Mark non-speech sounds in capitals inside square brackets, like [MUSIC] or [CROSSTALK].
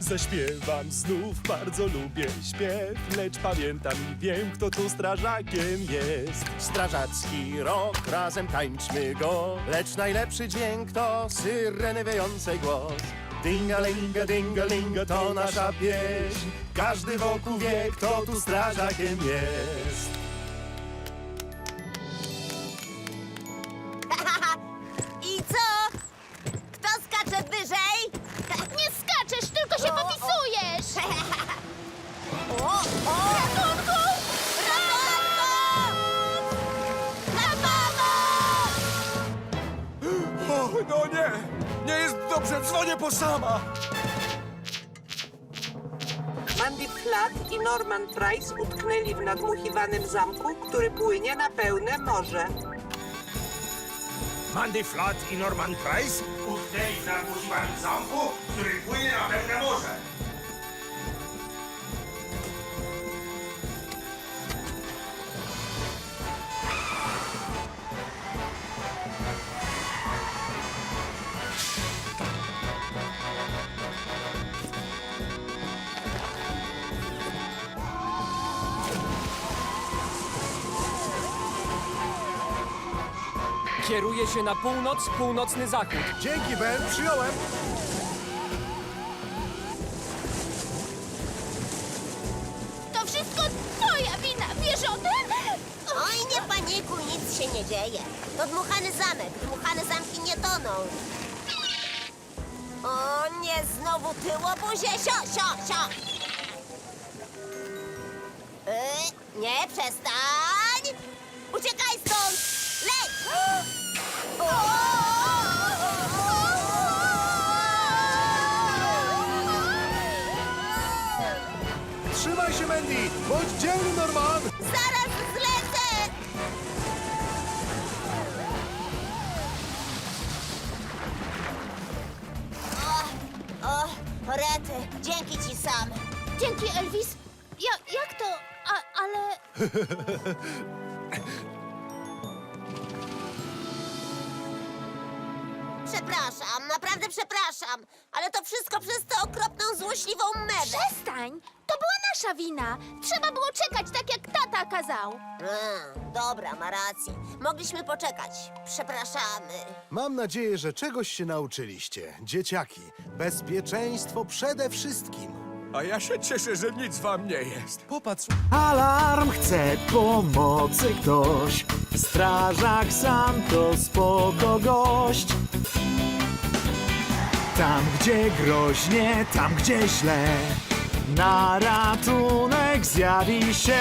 Zaśpiewam znów, bardzo lubię śpiew Lecz pamiętam i wiem, kto tu strażakiem jest. Strażacki rok, razem tańczmy go Lecz najlepszy dźwięk to syreny wyjącej głos. Dingalinga, dingalinga, to nasza pieśń. Każdy wokół wie, kto tu strażakiem jest dobrze, dzwonię po sama! Mandy Flat i Norman Price utknęli w nadmuchiwanym zamku, który płynie na pełne morze. Mandy Flat i Norman Price utknęli w nadmuchiwanym zamku, który płynie na pełne morze. Kieruje się na północ, północny zachód. Dzięki, Ben, przyjąłem! To wszystko twoja wina, wiesz o tym? Oj, nie panikuj, nic się nie dzieje. To dmuchany zamek. Dmuchane zamki nie toną. O nie, znowu tyłobuzie. Sio, sio, sio. Y, nie, przestań. Uciekaj Trzymaj się, Mandy! Bądź dzielny, Norman! Zaraz zlecę. O, o, rety, dzięki ci sam. Dzięki, Elvis. Ja, jak to? A, ale... [LAUGHS] Przepraszam, naprawdę przepraszam, ale to wszystko przez tę okropną, złośliwą mewę. Przestań! To była nasza wina. Trzeba było czekać tak, jak tata kazał. A, dobra, ma rację. Mogliśmy poczekać. Przepraszamy. Mam nadzieję, że czegoś się nauczyliście. Dzieciaki, bezpieczeństwo przede wszystkim. A ja się cieszę, że nic wam nie jest. Popatrz, Alarm chce pomocy ktoś Strażak sam to spoko gość Tam gdzie groźnie, tam gdzie źle. Na ratunek zjawi się